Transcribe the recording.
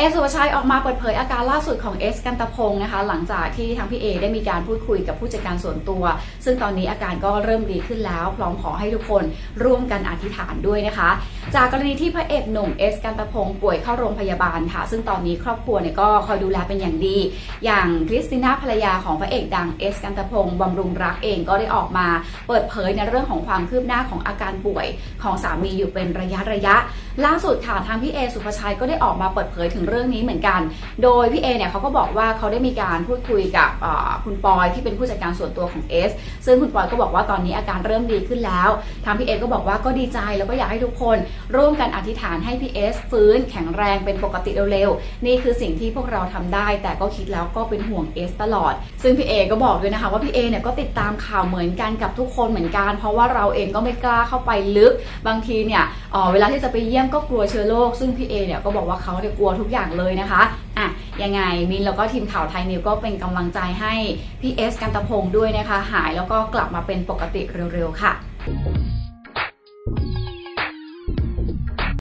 เอสุภชัยออกมาเปิดเผยอาการล่าสุดของเอสกันตะพงศ์นะคะ หลังจากที่ทางพี่เอได้มีการพูดคุยกับผู้จัดการส่วนตัว ซึ่งตอนนี้อาการก็เริ่มดีขึ้นแล้ว พร้อมขอให้ทุกคนร่วมกันอธิษฐานด้วยนะคะ จากกรณีที่พระเอกหนุ่มเอสกันตะพงศ์ป่วยเข้าโรงพยาบาลค่ะ ซึ่งตอนนี้ครอบครัวเนี่ยก็คอยดูแลเป็นอย่างดี อย่างคริสติน่าภรรยาของพระเอกดังเอสกันตะพงศ์บำรุงรักเองก็ได้ออกมาเปิดเผยในเรื่องของความคืบหน้าของอาการป่วยของสามีอยู่เป็นระยะระยะ ล่าสุดค่ะทางพี่เอสุภาชัยก็ได้ออกมาเปิดเผยถึงเรื่องนี้เหมือนกัน โดยพี่เอเนี่ยเขาก็บอกว่าเขาได้มีการพูดคุยกับคุณปอยที่เป็นผู้จัดการส่วนตัวของเอสซึ่งคุณปอยก็บอกว่าตอนนี้อาการเริ่มดีขึ้นแล้วทางพี่เอก็บอกว่าก็ดีใจแล้วก็อยากให้ทุกคนร่วมกันอธิษฐานให้พี่เอสฟื้นแข็งแรงเป็นปกติเร็วๆ นี่คือสิ่งที่พวกเราทำได้ แต่ก็คิดแล้วก็เป็นห่วงเอสตลอด ซึ่งพี่เอก็บอกด้วยนะคะว่าพี่เอเนี่ยก็ติดตามข่าวเหมือนกันกับทุกคนเหมือนกัน เพราะว่าเราเองก็ไม่กล้าเข้าไปลึก บางทีเนี่ยเเวลาที่จะไปเยี่ยมก็กลัวเชื้อโรค ซึ่งพี่เอเนี่ยก็บอกว่าเขาเนี่ยกลัวทุกอย่างเลยนะคะอะยังไงมินแล้วก็ทีมข่าวไทยนิวก็เป็นกำลังใจให้พี่เอสกันตะพงด้วยนะคะ หายแล้วก็กลับมาเป็นปกติเร็วๆค่ะ